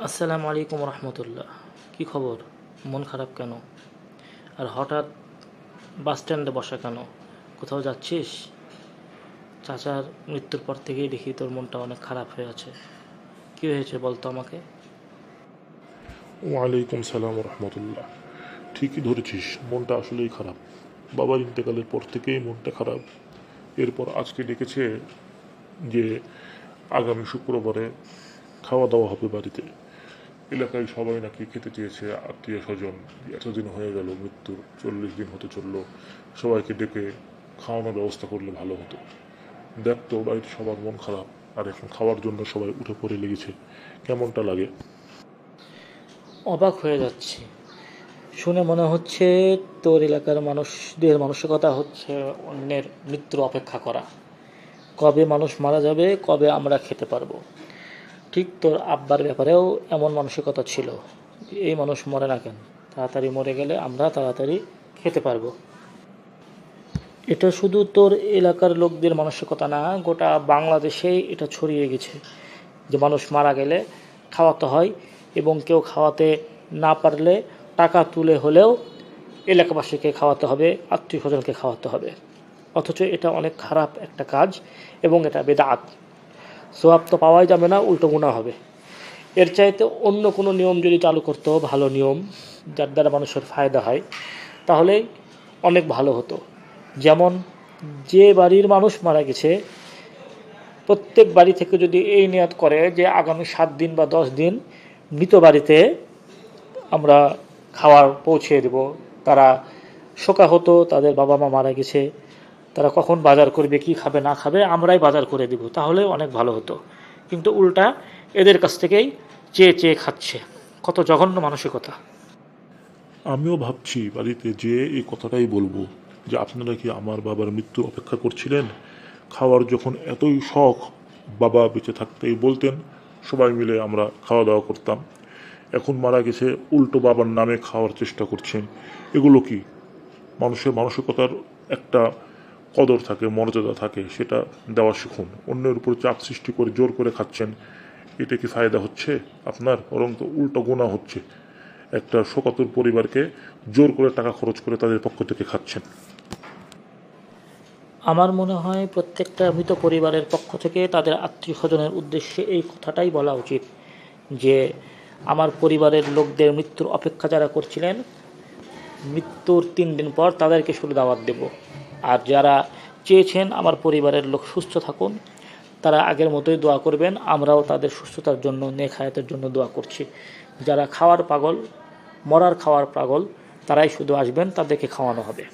আসসালামু আলাইকুম রহমতুল্লাহ। কি খবর? মন খারাপ কেন? আর হঠাৎ বাস স্ট্যান্ডে বসা কেন? কোথাও যাচ্ছিস? চাচার মৃত্যুর পর থেকেই দেখি তোর মনটা অনেক খারাপ হয়ে আছে। কী হয়েছে বলতো আমাকে? ওয়ালাইকুম সালাম রহমতুল্লাহ। ঠিকই ধরেছিস, মনটা আসলেই খারাপ। বাবার ইন্তেকালের পর থেকেই মনটা খারাপ। এরপর আজকে ডেকেছে যে আগামী শুক্রবারে খাওয়া দাওয়া হবে বাড়িতে। এলাকায় সবাই নাকি খেতে চেয়েছে আত্মীয় স্বজন। এতদিন হয়ে গেল মৃত্যুর চল্লিশ দিন হতে চলল। সবাইকে ডেকে খাওয়ানোর ব্যবস্থা করলে ভালো হতো। দেখ তো বাড়িতে সবার মন খারাপ আর এখন খাওয়ার জন্য সবাই উঠে পড়ে লেগেছে। কেমনটা লাগে? অবাক হয়ে যাচ্ছে। শুনে মনে হচ্ছে তোর এলাকার মানুষদের মানসিকতা হচ্ছে অন্যের মৃত্যুর অপেক্ষা করা। কবে মানুষ মারা যাবে কবে আমরা খেতে পারব? ঠিক তোর আব্বার ব্যাপারেও এমন মানসিকতা ছিল। এই মানুষ মরে না কেন? তাড়াতাড়ি মরে গেলে আমরা তাড়াতাড়ি খেতে পারব। এটা শুধু তোর এলাকার লোকদের মানসিকতা না, গোটা বাংলাদেশেই এটা ছড়িয়ে গেছে। যে মানুষ মারা গেলে খাওয়াতে হয় এবং কেউ খাওয়াতে না পারলে টাকা তুলে হলেও এলাকাবাসীকে খাওয়াতে হবে আত্মীয় স্বজনকে খাওয়াতে হবে। অথচ এটা অনেক খারাপ একটা কাজ এবং এটা বেদাত। সোয়াব তো পাওয়াই যাবে না, উল্টো গুণা হবে। এর চাইতে অন্য কোনো নিয়ম যদি চালু করতো, ভালো নিয়ম, যার দ্বারা মানুষের ফায়দা হয়, তাহলে অনেক ভালো হতো। যেমন, যে বাড়ির মানুষ মারা গেছে, প্রত্যেক বাড়ি থেকে যদি এই নিয়ত করে যে আগামী সাত দিন বা দশ দিন মৃত বাড়িতে আমরা খাওয়ার পৌঁছে দেব, তারা শোকা হতো তাদের বাবা মা মারা গেছে তারা কখন বাজার করবে, কি খাবে, না খাবে, আমরাই বাজার করে দিব, তাহলে অনেক ভালো হতো। কিন্তু উল্টা এদের কাছ থেকেই চেয়ে চেয়ে খাচ্ছে। কত জঘন্য মানসিকতা। আমিও ভাবছি বাড়িতে যে এই কথাটাই বলব, যে আপনারা কি আমার বাবার মৃত্যু অপেক্ষা করছিলেন? খাওয়ার যখন এতই শখ বাবা বেঁচে থাকতেই বলতেন, সবাই মিলে আমরা খাওয়া দাওয়া করতাম। এখন মারা গেছে উল্টো বাবার নামে খাওয়ার চেষ্টা করছেন। এগুলো কি? মানুষের মানসিকতার একটা কদর থাকে, মর্যাদা থাকে, সেটা দেওয়া শিখুন। অন্যের উপর চাপ সৃষ্টি করে জোর করে খাচ্ছেন, এটা কি ফায়দা হচ্ছে? আপনার বরং তো উল্টো গোনা হচ্ছে। একটা শোকাতুর পরিবারকে জোর করে টাকা খরচ করে তাদের পক্ষ থেকে খাচ্ছেন। আমার মনে হয় প্রত্যেকটা মৃত পরিবারের পক্ষ থেকে তাদের আত্মীয় স্বজনের উদ্দেশ্যে এই কথাটাই বলা উচিত, যে আমার পরিবারের লোকদের মৃত্যুর অপেক্ষা যারা করছিলেন, মৃত্যুর তিন দিন পর তাদেরকে শুরু দাওয়াত দেব। আর যারা চেয়েছেন আমার পরিবারের লোক সুস্থ থাকুন, তারা আগের মতোই দোয়া করবেন, আমরাও তাদের সুস্থতার জন্য নেখায়াতের জন্য দোয়া করছি। যারা খাওয়ার পাগল, মরার খাওয়ার পাগল, তারাই শুধু আসবেন, তাদেরকে খাওয়ানো হবে।